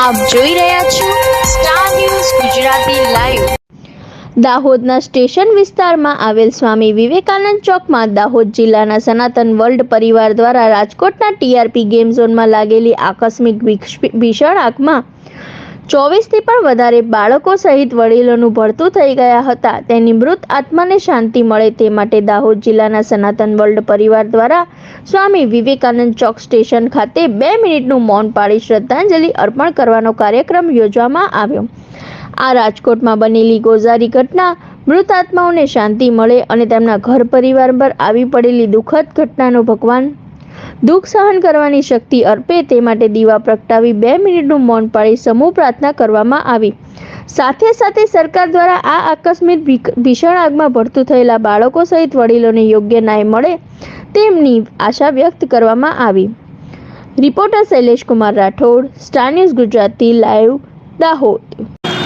આપ જોઈ રહ્યા છો સ્ટાર ન્યૂઝ ગુજરાતી લાઈવ દાહોદના સ્ટેશન વિસ્તારમાં આવેલ સ્વામી વિવેકાનંદ ચોકમાં દાહોદ જિલ્લાના સનાતન વર્લ્ડ પરિવાર દ્વારા રાજકોટના ટીઆરપી ગેમ ઝોનમાં લાગેલી આકસ્મિક ભીષણ આગમાં ચોવીસથી પણ વધારે બાળકો સહિત વડીલોનું ભળતું થઈ ગયા હતા. તેની મૃત આત્માને શાંતિ મળે તે માટે દાહોદ જિલ્લાના સનાતન વર્લ્ડ પરિવાર દ્વારા સ્વામી વિવેકાનંદ ચોક સ્ટેશન ખાતે બે મિનિટનું મૌન પાળી શ્રદ્ધાંજલિ અર્પણ કરવાનો કાર્યક્રમ યોજવામાં આવ્યો. આ રાજકોટમાં બનેલી ગોઝારી ઘટના મૃત આત્માઓને શાંતિ મળે અને તેમના ઘર પરિવાર પર આવી પડેલી દુઃખદ ઘટનાનો ભગવાન દુઃખ સહન કરવાની શક્તિ અર્પે તે માટે દીવા પ્રગટાવી બે મિનિટનું મૌન પાળી સમૂહ પ્રાર્થના કરવામાં આવી. સાથે સાથે સરકાર દ્વારા આ આકસ્મિક ભીષણ આગમાં ભરતું થયેલા બાળકો સહિત વડીલોને યોગ્ય ન્યાય મળે તેમની આશા વ્યક્ત કરવામાં આવી. Reporter Shailesh Kumar Rathod, Star News Gujarati, live, Dahod.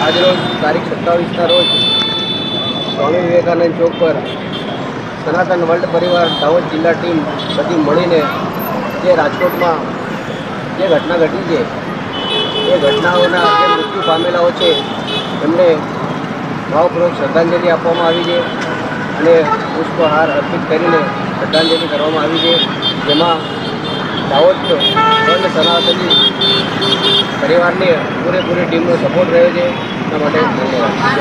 આજરોજ તારીખ સત્તાવીસના રોજ સ્વામી વિવેકાનંદ ચોક પર સનાતન વર્લ્ડ પરિવાર દાહોદ જિલ્લા ટીમ બધી મળીને જે રાજકોટમાં જે ઘટના ઘટી છે, એ ઘટનાઓના જે મૃત્યુ પામેલાઓ છે, એમને ભાવપૂર્વક શ્રદ્ધાંજલિ આપવામાં આવી છે અને પુષ્પહાર અર્પિત કરીને શ્રદ્ધાંજલિ કરવામાં આવી છે જેમાં દાહોદ વર્લ્ડ સનાતની પરિવારની પૂરેપૂરી ટીમનો સપોર્ટ રહ્યો છે એના માટે ધન્યવાદ.